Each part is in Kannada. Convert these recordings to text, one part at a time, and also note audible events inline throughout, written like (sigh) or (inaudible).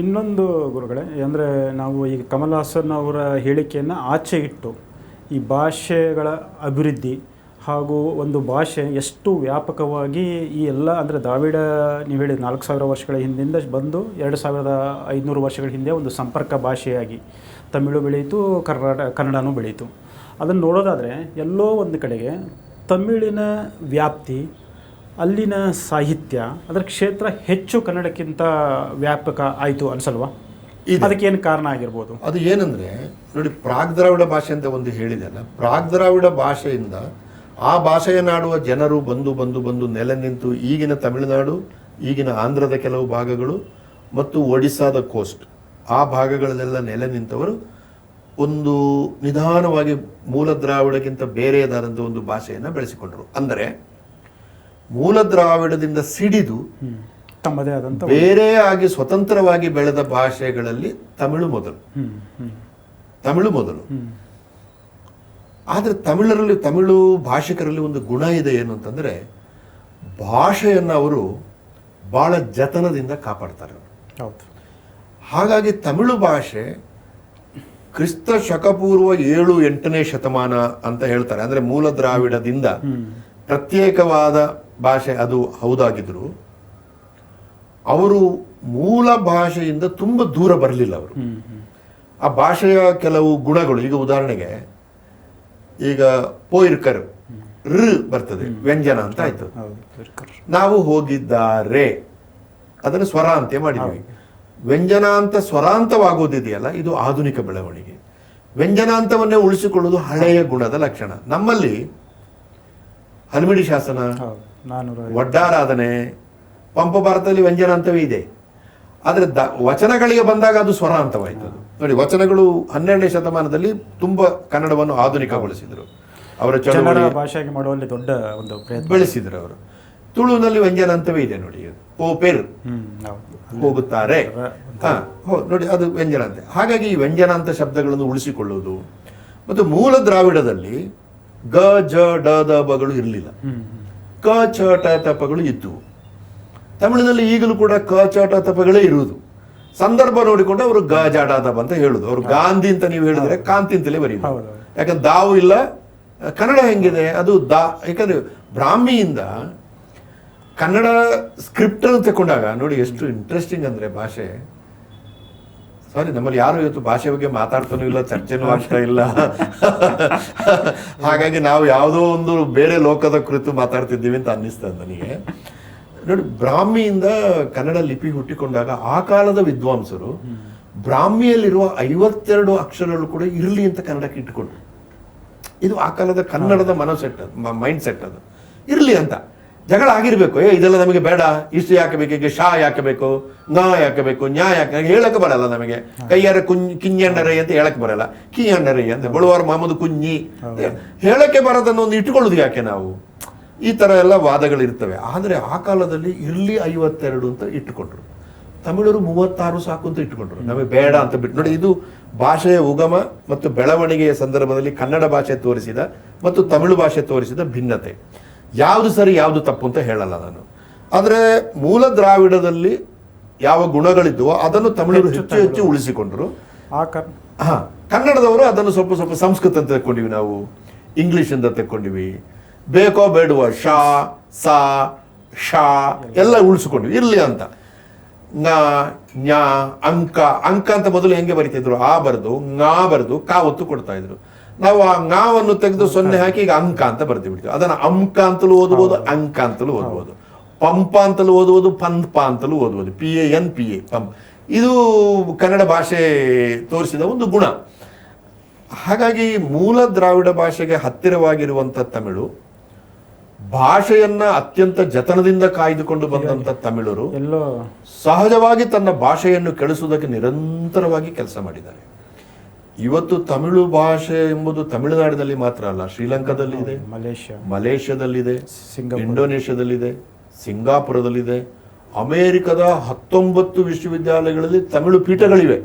ಇನ್ನೊಂದು ಗುರುಗಳೇ, ಅಂದರೆ ನಾವು ಈಗ ಕಮಲ್ ಹಾಸನ್ ಅವರ ಹೇಳಿಕೆಯನ್ನು ಆಚೆ ಇಟ್ಟು ಈ ಭಾಷೆಗಳ ಅಭಿವೃದ್ಧಿ ಹಾಗೂ ಒಂದು ಭಾಷೆ ಎಷ್ಟು ವ್ಯಾಪಕವಾಗಿ ಈ ಎಲ್ಲ, ಅಂದರೆ ದ್ರಾವಿಡ ನೀವು ಹೇಳಿದ ನಾಲ್ಕು ಸಾವಿರ ವರ್ಷಗಳ ಹಿಂದಿಂದ ಬಂದು ಎರಡು ಸಾವಿರದ ಐದುನೂರು ವರ್ಷಗಳ ಹಿಂದೆ ಒಂದು ಸಂಪರ್ಕ ಭಾಷೆಯಾಗಿ ತಮಿಳು ಬೆಳೀತು ಕನ್ನಡ ಕನ್ನಡನೂ ಬೆಳೀತು. ಅದನ್ನು ನೋಡೋದಾದರೆ ಎಲ್ಲೋ ಒಂದು ಕಡೆಗೆ ತಮಿಳಿನ ವ್ಯಾಪ್ತಿ ಅಲ್ಲಿನ ಸಾಹಿತ್ಯ ಅದರ ಕ್ಷೇತ್ರ ಹೆಚ್ಚು ಕನ್ನಡಕ್ಕಿಂತ ವ್ಯಾಪಕ ಆಯಿತು ಅನ್ಸಲ್ವಾ? ಏನು ಕಾರಣ ಆಗಿರ್ಬೋದು? ಅದು ಏನಂದರೆ ನೋಡಿ ಪ್ರಾಗ್ ದ್ರಾವಿಡ ಭಾಷೆ ಅಂತ ಒಂದು ಹೇಳಿದೆಲ್ಲ ಪ್ರಾಗ್ ದ್ರಾವಿಡ ಭಾಷೆಯಿಂದ ಆ ಭಾಷೆಯನ್ನಾಡುವ ಜನರು ಬಂದು ಬಂದು ಬಂದು ನೆಲೆ ನಿಂತು ಈಗಿನ ತಮಿಳುನಾಡು ಈಗಿನ ಆಂಧ್ರದ ಕೆಲವು ಭಾಗಗಳು ಮತ್ತು ಒಡಿಸ್ಸಾದ ಕೋಸ್ಟ್ ಆ ಭಾಗಗಳಲ್ಲೆಲ್ಲ ನೆಲೆ ನಿಂತವರು ಒಂದು ನಿಧಾನವಾಗಿ ಮೂಲ ದ್ರಾವಿಡಕ್ಕಿಂತ ಬೇರೆಯದಾದಂಥ ಒಂದು ಭಾಷೆಯನ್ನು ಬೆಳೆಸಿಕೊಂಡರು. ಅಂದರೆ ಮೂಲ ದ್ರಾವಿಡದಿಂದ ಸಿಡಿದು ತಮ್ಮದೇ ಆದಂತ ಬೇರೆ ಬೇರೆಯಾಗಿ ಸ್ವತಂತ್ರವಾಗಿ ಬೆಳೆದ ಭಾಷೆಗಳಲ್ಲಿ ತಮಿಳು ಮೊದಲು. ತಮಿಳು ಮೊದಲು. ಆದರೆ ತಮಿಳರಲ್ಲಿ ತಮಿಳು ಭಾಷಿಕರಲ್ಲಿ ಒಂದು ಗುಣ ಇದೆ ಏನು ಅಂತಂದ್ರೆ ಭಾಷೆಯನ್ನು ಅವರು ಬಹಳ ಜತನದಿಂದ ಕಾಪಾಡ್ತಾರೆ. ಹೌದು. ಹಾಗಾಗಿ ತಮಿಳು ಭಾಷೆ ಕ್ರಿಸ್ತ ಶಕಪೂರ್ವ ಏಳು ಎಂಟನೇ ಶತಮಾನ ಅಂತ ಹೇಳ್ತಾರೆ. ಅಂದ್ರೆ ಮೂಲ ದ್ರಾವಿಡದಿಂದ ಪ್ರತ್ಯೇಕವಾದ ಭಾಷೆ ಅದು ಹೌದಾಗಿದ್ರು. ಅವರು ಮೂಲ ಭಾಷೆಯಿಂದ ತುಂಬ ದೂರ ಬರಲಿಲ್ಲ ಅವರು. ಆ ಭಾಷೆಯ ಕೆಲವು ಗುಣಗಳು ಈಗ ಉದಾಹರಣೆಗೆ ಈಗ ಪೋಯಿರ್ಕರ್ ಋ ಬರ್ತದೆ ವ್ಯಂಜನ ಅಂತ ಆಯ್ತು. ನಾವು ಹೋಗಿದ್ದಾರೆ ಅದನ್ನು ಸ್ವರಾಂತ್ಯ ಮಾಡಿದ್ವಿ. ವ್ಯಂಜನಾಂತ ಸ್ವರಾಂತವಾಗೋದಿದೆಯಲ್ಲ ಇದು ಆಧುನಿಕ ಬೆಳವಣಿಗೆ. ವ್ಯಂಜನಾಂತವನ್ನೇ ಉಳಿಸಿಕೊಳ್ಳುವುದು ಹಳೆಯ ಗುಣದ ಲಕ್ಷಣ. ನಮ್ಮಲ್ಲಿ ಹಲ್ಮಿಡಿ ಶಾಸನ ಒಡ್ಡಾರಾಧನೆ ಪಂಪ ಭಾರತದಲ್ಲಿ ವ್ಯಂಜನ ಅಂತವೇ ಇದೆ. ಆದರೆ ದ ವಚನಗಳಿಗೆ ಬಂದಾಗ ಅದು ಸ್ವರಾಂತವಾಯಿತು ಅದು ನೋಡಿ ವಚನಗಳು ಹನ್ನೆರಡನೇ ಶತಮಾನದಲ್ಲಿ ತುಂಬ ಕನ್ನಡವನ್ನು ಆಧುನಿಕಗೊಳಿಸಿದರು. ಅವರ ಚಳವಳಿ ಭಾಷೆಯಾಗಿ ಮಾಡುವಲ್ಲಿ ದೊಡ್ಡ ಒಂದು ಪ್ರಯತ್ನ. ಬೆಳೆಸಿದರು ಅವರು. ತುಳುನಲ್ಲಿ ವ್ಯಂಜನ ಅಂತವೇ ಇದೆ. ನೋಡಿ ಪೋಪೆರ್ ಹೋಗುತ್ತಾರೆ. ನೋಡಿ ಅದು ವ್ಯಂಜನ ಅಂತೆ ಹಾಗಾಗಿ ಈ ವ್ಯಂಜನ ಅಂತ ಶಬ್ದಗಳನ್ನು ಉಳಿಸಿಕೊಳ್ಳುವುದು. ಮತ್ತು ಮೂಲ ದ್ರಾವಿಡದಲ್ಲಿ ಗ ಜ ಡ ದ ಬಗಳು ಇರಲಿಲ್ಲ. ಕ ಚ ಟ ತಪಗಳು ಇದ್ದವು. ತಮಿಳಿನಲ್ಲಿ ಈಗಲೂ ಕೂಡ ಕ ಚ ಟ ತಪಗಳೇ ಇರುವುದು. ಸಂದರ್ಭ ನೋಡಿಕೊಂಡು ಅವರು ಗ ಜಾಟ ತಪ ಅಂತ ಹೇಳುದು. ಅವರು ಗಾಂಧಿ ಅಂತ ನೀವು ಹೇಳಿದ್ರೆ ಕಾಂತಿ ಅಂತಲೇ ಬರೀ. ಯಾಕಂದ್ರೆ ದಾವು ಇಲ್ಲ ಕನ್ನಡ ಹೆಂಗಿದೆ? ಅದು ದಾ ಯಾಕಂದ್ರೆ ಬ್ರಾಹ್ಮಿಯಿಂದ ಕನ್ನಡ ಸ್ಕ್ರಿಪ್ಟ್ ಅನ್ನು ತಕೊಂಡಾಗ ನೋಡಿ ಎಷ್ಟು ಇಂಟ್ರೆಸ್ಟಿಂಗ್ ಅಂದ್ರೆ ಭಾಷೆ. ಸಾರಿ ನಮ್ಮಲ್ಲಿ ಯಾರು ಇವತ್ತು ಭಾಷೆ ಬಗ್ಗೆ ಮಾತಾಡ್ತಾನೂ ಇಲ್ಲ, ಚರ್ಚೆನೂ ಆಗ್ತಾ ಇಲ್ಲ. ಹಾಗಾಗಿ ನಾವು ಯಾವುದೋ ಒಂದು ಬೇರೆ ಲೋಕದ ಕುರಿತು ಮಾತಾಡ್ತಿದ್ದೀವಿ ಅಂತ ಅನ್ನಿಸ್ತದೆ ನನಗೆ. ನೋಡಿ, ಬ್ರಾಹ್ಮಿಯಿಂದ ಕನ್ನಡ ಲಿಪಿ ಹುಟ್ಟಿಕೊಂಡಾಗ ಆ ಕಾಲದ ವಿದ್ವಾಂಸರು ಬ್ರಾಹ್ಮಿಯಲ್ಲಿರುವ ಐವತ್ತೆರಡು ಅಕ್ಷರಗಳು ಕೂಡ ಇರಲಿ ಅಂತ ಕನ್ನಡಕ್ಕೆ ಇಟ್ಟುಕೊಂಡ್ರು. ಇದು ಆ ಕಾಲದ ಕನ್ನಡದ ಮನೋಸೆಟ್ ಮೈಂಡ್ ಸೆಟ್ ಅದು. ಇರಲಿ ಅಂತ. ಜಗಳ ಆಗಿರ್ಬೇಕು. ಏ ಇದೆಲ್ಲ ನಮಗೆ ಬೇಡ. ಇಷ್ಟು ಯಾಕೆ ಬೇಕು? ಈಗ ಶಾ ಯಾಕೆ ಬೇಕು? ನಾ ಯಾಕೆ ಬೇಕು? ನ್ಯಾ ಯಾಕೆ ಹೇಳಕ್ ಬರಲ್ಲ ನಮಗೆ. ಕೈಯಾರ ಕುಂ ಕಿಂಜಣ್ಣರೈ ಅಂತ ಹೇಳಕ್ ಬರಲ್ಲ. ಕಿಂಜಣ್ಣರೈ ಅಂತ ಬಳುವಾರ ಮಹಮ್ಮದ್ ಕುಂಜಿ ಹೇಳಕ್ಕೆ ಬರೋದನ್ನು ಒಂದು ಇಟ್ಕೊಳ್ಳೋದು ಯಾಕೆ ನಾವು? ಈ ತರ ಎಲ್ಲ ವಾದಗಳು ಇರ್ತವೆ ಆದರೆ ಆ ಕಾಲದಲ್ಲಿ ಇರ್ಲಿ ಐವತ್ತೆರಡು ಅಂತ ಇಟ್ಟುಕೊಂಡ್ರು. ತಮಿಳರು ಮೂವತ್ತಾರು ಸಾಕು ಅಂತ ಇಟ್ಕೊಂಡ್ರು ನಮಗೆ ಬೇಡ ಅಂತ ಬಿಟ್ಟು. ನೋಡಿ ಇದು ಭಾಷೆಯ ಉಗಮ ಮತ್ತು ಬೆಳವಣಿಗೆಯ ಸಂದರ್ಭದಲ್ಲಿ ಕನ್ನಡ ಭಾಷೆ ತೋರಿಸಿದ ಮತ್ತು ತಮಿಳು ಭಾಷೆ ತೋರಿಸಿದ ಭಿನ್ನತೆ. ಯಾವುದು ಸರಿ ಯಾವುದು ತಪ್ಪು ಅಂತ ಹೇಳಲ್ಲ ನಾನು. ಆದರೆ ಮೂಲ ದ್ರಾವಿಡದಲ್ಲಿ ಯಾವ ಗುಣಗಳಿದ್ವೋ ಅದನ್ನು ತಮಿಳರು ಹೆಚ್ಚು ಹೆಚ್ಚು ಉಳಿಸಿಕೊಂಡರು. ಹಾ ಕನ್ನಡದವರು ಅದನ್ನು ಸ್ವಲ್ಪ ಸ್ವಲ್ಪ ಸಂಸ್ಕೃತ ಅಂತ ತಕ್ಕೊಂಡಿವಿ ನಾವು ಇಂಗ್ಲಿಷ್ ಅಂತ ತಕ್ಕೊಂಡಿವಿ ಬೇಕೋ ಬೇಡುವ ಶಾ ಸಾ ಶಾ ಎಲ್ಲ ಉಳಿಸ್ಕೊಂಡ್ವಿ. ಇರ್ಲಿ ಅಂತ. ನ ನ್ಯಾ ಅಂಕ ಅಂಕ ಅಂತ ಮೊದಲು ಹೆಂಗೆ ಬರಿತಿದ್ರು? ಆ ಬರೆದು ನಾ ಬರೆದು ಕಾ ಒತ್ತು ಕೊಡ್ತಾ ಇದ್ರು. ನಾವು ಆ ಗಾವನ್ನು ತೆಗೆದು ಸೊನ್ನೆ ಹಾಕಿ ಈಗ ಅಂಕ ಅಂತ ಬರ್ತಿ ಬಿಡ್ತೀವಿ ಅದನ್ನ ಅಂಕ ಅಂತಲೂ ಓದ್ಬೋದು ಅಂಕ ಅಂತಲೂ ಓದ್ಬೋದು. ಪಂಪ ಅಂತಲೂ ಓದ್ಬೋದು ಪಂಪ ಅಂತಲೂ ಓದ್ಬೋದು. P A N P A pump. ಇದು ಕನ್ನಡ ಭಾಷೆ ತೋರಿಸಿದ ಒಂದು ಗುಣ. ಹಾಗಾಗಿ ಮೂಲ ದ್ರಾವಿಡ ಭಾಷೆಗೆ ಹತ್ತಿರವಾಗಿರುವಂಥ ತಮಿಳು ಭಾಷೆಯನ್ನ ಅತ್ಯಂತ ಜತನದಿಂದ ಕಾಯ್ದುಕೊಂಡು ಬಂದಂತ ತಮಿಳರು ಸಹಜವಾಗಿ ತನ್ನ ಭಾಷೆಯನ್ನು ಕೆಳಿಸುವುದಕ್ಕೆ ನಿರಂತರವಾಗಿ ಕೆಲಸ ಮಾಡಿದ್ದಾರೆ. ಇವತ್ತು ತಮಿಳು ಭಾಷೆ ಎಂಬುದು ತಮಿಳುನಾಡಿನಲ್ಲಿ ಮಾತ್ರ ಅಲ್ಲ ಶ್ರೀಲಂಕಾದಲ್ಲಿ ಇದೆ ಮಲೇಷ್ಯಾ. ಮಲೇಷ್ಯಾದಲ್ಲಿದೆ. ಇಂಡೋನೇಷ್ಯಾದಲ್ಲಿದೆ ಸಿಂಗಾಪುರದಲ್ಲಿದೆ. ಅಮೆರಿಕದ ಹತ್ತೊಂಬತ್ತು ವಿಶ್ವವಿದ್ಯಾಲಯಗಳಲ್ಲಿ ತಮಿಳು ಪೀಠಗಳಿವೆ.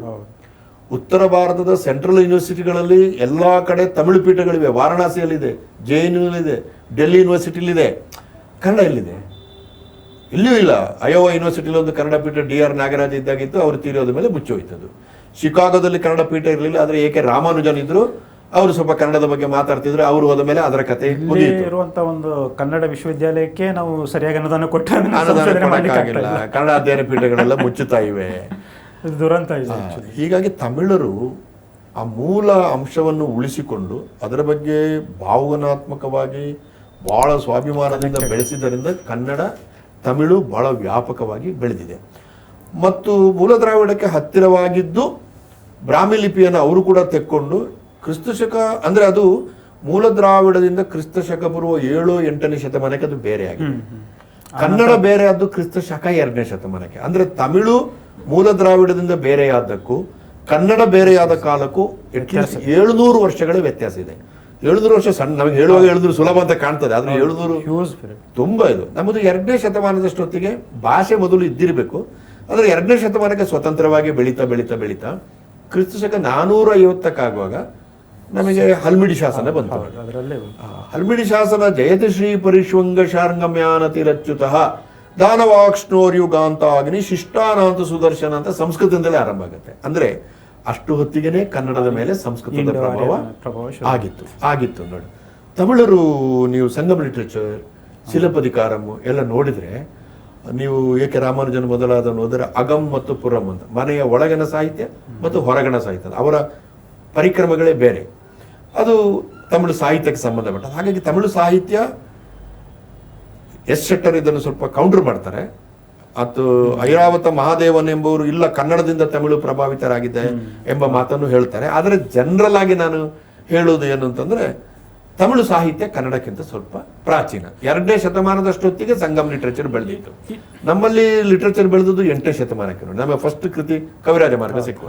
ಉತ್ತರ ಭಾರತದ ಸೆಂಟ್ರಲ್ ಯೂನಿವರ್ಸಿಟಿಗಳಲ್ಲಿ ಎಲ್ಲ ಕಡೆ ತಮಿಳು ಪೀಠಗಳಿವೆ. ವಾರಣಾಸಿಯಲ್ಲಿದೆ ಜೆ ಎನ್ ಯುನಲ್ಲಿದೆ ಡೆಲ್ಲಿ ಯೂನಿವರ್ಸಿಟಿಲಿದೆ ಕನ್ನಡ ಎಲ್ಲಿದೆ? ಇಲ್ಲಿಯೂ ಇಲ್ಲ. ಅಯೋವಾ ಯೂನಿವರ್ಸಿಟಿಲಿ ಒಂದು ಕನ್ನಡ ಪೀಠ ಡಿ ಆರ್ ನಾಗರಾಜ್ ಇದ್ದಾಗಿತ್ತು ಅವರು ತೀರೋದ ಮೇಲೆ ಮುಚ್ಚೋಯ್ತದು ಶಿಕಾಗೋದಲ್ಲಿ ಕನ್ನಡ ಪೀಠ ಇರಲಿಲ್ಲ ಆದರೆ ಏಕೆ ರಾಮಾನುಜನ್ ಇದ್ರು ಅವರು ಸ್ವಲ್ಪ ಕನ್ನಡದ ಬಗ್ಗೆ ಮಾತಾಡ್ತಿದ್ರು ಅವರು ಹೋದ ಮೇಲೆ ಅದರ ಕತೆ ಇರುವಂತ ಒಂದು ಕನ್ನಡ ವಿಶ್ವವಿದ್ಯಾಲಯಕ್ಕೆ ನಾವು ಸರಿಯಾಗಿ ಅನುದಾನ ಕೊಟ್ಟ. ಕನ್ನಡ ಅಧ್ಯಯನ ಪೀಠಗಳೆಲ್ಲ ಮುಚ್ಚುತ್ತಾ ಇವೆ. (laughs) ದುರಂತ ಹೀಗಾಗಿ ತಮಿಳರು ಆ ಮೂಲ ಅಂಶವನ್ನು ಉಳಿಸಿಕೊಂಡು ಅದರ ಬಗ್ಗೆ ಭಾವನಾತ್ಮಕವಾಗಿ ಬಹಳ ಸ್ವಾಭಿಮಾನದಿಂದ ಬೆಳೆಸಿದ್ದರಿಂದ ಕನ್ನಡ ತಮಿಳು ಬಹಳ ವ್ಯಾಪಕವಾಗಿ ಬೆಳೆದಿದೆ. ಮತ್ತು ಮೂಲ ದ್ರಾವಿಡಕ್ಕೆ ಹತ್ತಿರವಾಗಿದ್ದು ಬ್ರಾಹ್ಮಿ ಲಿಪಿಯನ್ನು ಅವರು ಕೂಡ ತೆಕ್ಕೊಂಡು ಕ್ರಿಸ್ತಶಕ ಅಂದ್ರೆ ಅದು ಮೂಲ ದ್ರಾವಿಡದಿಂದ ಕ್ರಿಸ್ತಶಕ ಪೂರ್ವ ಏಳು ಎಂಟನೇ ಶತಮಾನಕ್ಕೆ ಅದು ಬೇರೆ ಆಗಿದೆ. ಕನ್ನಡ ಬೇರೆ ಆದ್ದು ಕ್ರಿಸ್ತ ಶಕ ಎರಡನೇ ಶತಮಾನಕ್ಕೆ. ಅಂದ್ರೆ ತಮಿಳು ಮೂಲ ದ್ರಾವಿಡದಿಂದ ಬೇರೆಯಾದ್ದಕ್ಕೂ ಕನ್ನಡ ಬೇರೆಯಾದ ಕಾಲಕ್ಕೂ ಅಟ್ಲೀಸ್ಟ್ ಏಳುನೂರು ವರ್ಷಗಳ ವ್ಯತ್ಯಾಸ ಇದೆ. ಏಳುನೂರು ವರ್ಷ ಸಣ್ಣ ನಮಗೆ ಹೇಳುವಾಗ ಏಳುನೂರು ಸುಲಭ ಅಂತ ಕಾಣ್ತದೆ ಆದ್ರೆ ಏಳುನೂರು ತುಂಬಾ ಇದು. ನಮ್ಮದು ಎರಡನೇ ಶತಮಾನದಷ್ಟೊತ್ತಿಗೆ ಭಾಷೆ ಮೊದಲು ಇದ್ದಿರಬೇಕು ಆದರೆ ಎರಡನೇ ಶತಮಾನಕ್ಕೆ ಸ್ವತಂತ್ರವಾಗಿ ಬೆಳೀತಾ ಬೆಳೀತಾ ಬೆಳೀತಾ ಕ್ರಿಸ್ತ ಶಕ ನಾನೂರ ಐವತ್ತಕ್ಕಾಗುವಾಗ ನಮಗೆ ಹಲ್ಮಿಡಿ ಶಾಸನ ಬಂತು. ಹಲ್ಮಿಡಿ ಶಾಸನ ಜಯತ ಶ್ರೀ ಪರಿಶ್ವಂಗ ಶಾರ್ಂಗಮ್ಯಾನತಿರಚ್ಯುತ ದಾನವಾಕ್ಷ್ಣೋರ್ಯುಗಾಂತ ಅಗ್ನಿ ಶಿಷ್ಟಾನಾಂತ ಸುದರ್ಶನ ಅಂತ ಸಂಸ್ಕೃತದಿಂದಲೇ ಆರಂಭ ಆಗುತ್ತೆ. ಅಂದ್ರೆ ಅಷ್ಟು ಹೊತ್ತಿಗೆನೆ ಕನ್ನಡದ ಮೇಲೆ ಸಂಸ್ಕೃತದ ಪ್ರಭಾವ. ಆಗಿತ್ತು. ಆಗಿತ್ತು ನೋಡಿ. ತಮಿಳರು ನೀವು ಸಂಗಮ ಲಿಟ್ರೇಚರ್ ಶಿಲಪದಿಕಾರಂ ಎಲ್ಲ ನೋಡಿದ್ರೆ ನೀವು ಏಕೆ ರಾಮಾನುಜನ್ ಮೊದಲಾದ ಹೋದರೆ ಅಗಮ್ ಮತ್ತು ಪುರಂ ಅಂತ. ಮನೆಯ ಒಳಗಿನ ಸಾಹಿತ್ಯ ಮತ್ತು ಹೊರಗಣ ಸಾಹಿತ್ಯ ಅವರ ಪರಿಕ್ರಮಗಳೇ ಬೇರೆ. ಅದು ತಮಿಳು ಸಾಹಿತ್ಯಕ್ಕೆ ಸಂಬಂಧಪಟ್ಟದ್ದು. ಹಾಗಾಗಿ ತಮಿಳು ಸಾಹಿತ್ಯ ಎಸ್ ಶೆಟ್ಟರ್ ಇದನ್ನು ಸ್ವಲ್ಪ ಕೌಂಟರ್ ಮಾಡ್ತಾರೆ. ಅದು ಐರಾವತ ಮಹಾದೇವನ್ ಎಂಬುವರು ಇಲ್ಲ ಕನ್ನಡದಿಂದ ತಮಿಳು ಪ್ರಭಾವಿತರಾಗಿದೆ ಎಂಬ ಮಾತನ್ನು ಹೇಳ್ತಾರೆ. ಆದರೆ ಜನರಲ್ ಆಗಿ ನಾನು ಹೇಳುವುದು ಏನು ಅಂತಂದ್ರೆ ತಮಿಳು ಸಾಹಿತ್ಯ ಕನ್ನಡಕ್ಕಿಂತ ಸ್ವಲ್ಪ ಪ್ರಾಚೀನ. ಎರಡನೇ ಶತಮಾನದಷ್ಟೊತ್ತಿಗೆ ಸಂಗಮ್ ಲಿಟ್ರೇಚರ್ ಬೆಳೆದಿತ್ತು. ನಮ್ಮಲ್ಲಿ ಲಿಟ್ರೇಚರ್ ಬೆಳೆದದ್ದು ಎಂಟನೇ ಶತಮಾನಕ್ಕೆ ನೋಡಿ. ನಮ್ಮ ಫಸ್ಟ್ ಕೃತಿ ಕವಿರಾಜ ಮಾರ್ಗ ಸಿಕ್ಕು